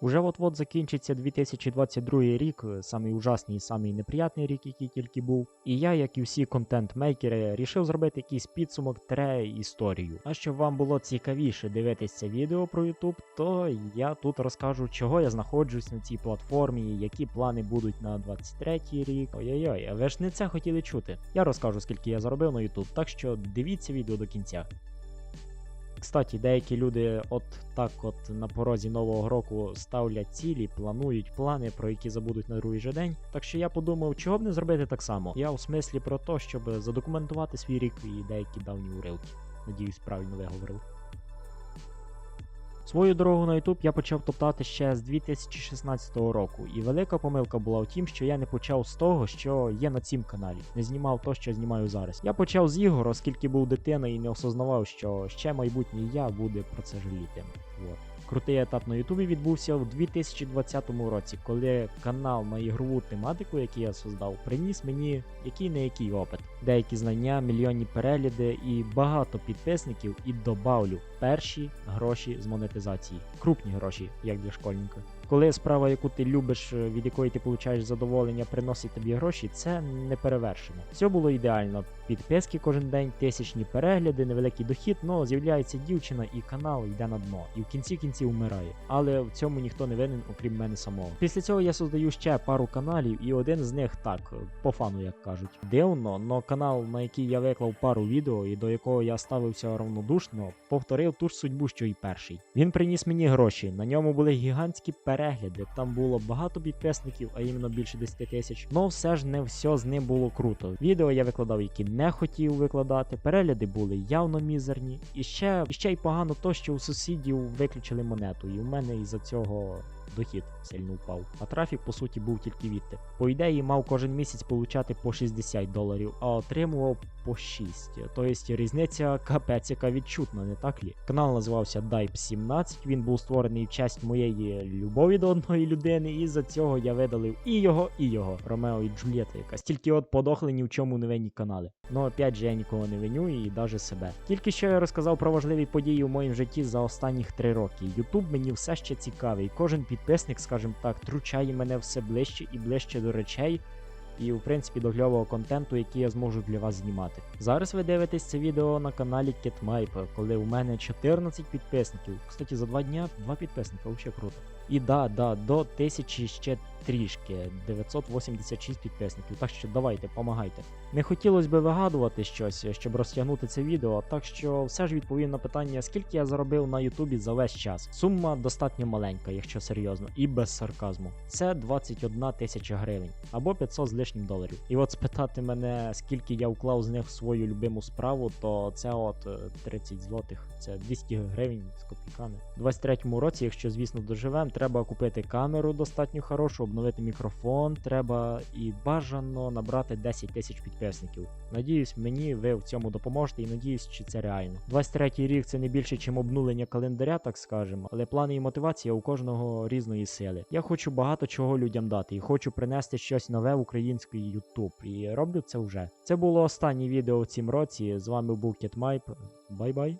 Уже от-от закінчиться 2022 рік, е, самий ужасний і самий неприятний рік, який тільки був. І я, як і всі контент-мейкери, рішив зробити якийсь підсумок тре історію. А щоб вам було цікавіше дивитись це відео про YouTube, то я тут розкажу, чого я знаходжусь на цій платформі, які плани будуть на 23 рік. Ой-ой-ой, а ви ж не це хотіли чути. Я розкажу, скільки я заробив на YouTube, так що дивіться відео до кінця. Кстати, деякі люди от так от на порозі нового року ставлять цілі, планують плани, про які забудуть на другий же день. Так що я подумав, чого б не зробити так само. Я у смислі про те, щоб задокументувати свій рік і деякі давні уривки. Надіюсь, правильно виговорив. Свою дорогу на YouTube я почав топтати ще з 2016 року, і велика помилка була в тім, що я не почав з того, що є на цім каналі, не знімав то, що знімаю зараз. Я почав з ігор, оскільки був дитина і не осознавав, що ще майбутнє я буде про це жаліти. Вот. Крутий етап на Ютубі відбувся в 2020 році, коли канал на ігрову тематику, який я создав, приніс мені який не який опит. Деякі знання, мільйонні перегляди і багато підписників, і добавлю перші гроші з монетизації. Крупні гроші, як для школьника. Коли справа, яку ти любиш, е, від якої ти получаєш задоволення, приносить тобі гроші, це не перевершено. Все було ідеально. Підписки кожен день, тисячні перегляди, невеликий дохід, но з'являється дівчина і канал йде на дно. І в кінці кінців вмирає. Але в цьому ніхто не винен, окрім мене самого. Після цього я создаю ще пару каналів, і один з них так, е, по фану, як кажуть. Дивно, но канал, на який я виклав пару відео і до якого я ставився равнодушно, повторив ту ж судьбу, що і перший. Він приніс мені гроші. На ньому були гігантські перегляди. Там було багато підписників, а іменно більше 10 тисяч. Но все ж не все з ним було круто. Відео я викладав, які не хотів викладати. Перегляди були явно мізерні. І ще, ще й погано то, що у сусідів виключили монету, і у мене із-за цього. Дохід сильно впав, а трафік по суті був тільки відти. По ідеї мав кожен місяць получати по 60 доларів, а отримував по 6. Тобто різниця капець, яка відчутна, не так лі? Канал називався Dipe 17. Він був створений в честь моєї любові до одної людини, і за цього я видалив і його, і його Ромео і Джульєта, яка стільки от подохли ні в чому не винні канали. Ну опять же я нікого не виню і навіть себе. Тільки що я розказав про важливі події в моєму житті за останніх три роки. Ютуб мені все ще цікавий. Кожен підписник, скажімо так, тручає мене все ближче і ближче до речей. І, в принципі, до кльового контенту, який я зможу для вас знімати. Зараз ви дивитесь це відео на каналі KitMape, коли у мене 14 підписників. Кстати, за два дня два підписника, взагалі круто. І да, да, до 1000 ще трішки, 986 підписників. Так що давайте, помагайте. Не хотілося би вигадувати щось, щоб розтягнути це відео, так що все ж відповім на питання, скільки я заробив на Ютубі за весь час. Сума достатньо маленька, якщо серйозно, і без сарказму. Це 21 тисяча гривень або 500 з лишнім доларів. І от спитати мене, скільки я вклав з них в свою любиму справу, то це от е, 30 злотих, це 200 гривень з копійками. У 23-му році, якщо звісно доживем, треба купити камеру достатньо хорошу, обновити мікрофон, треба і бажано набрати 10 тисяч підписників. Надіюсь, мені ви в цьому допоможете і надіюсь, що це реально. 23-й рік це не більше, чим обнулення календаря, так скажемо, але плани і мотивація у кожного різної сили. Я хочу багато чого людям дати і хочу принести щось нове в український Ютуб І роблю це вже. Це було останнє відео в цім році. З вами був Кетмайп. Бай-бай.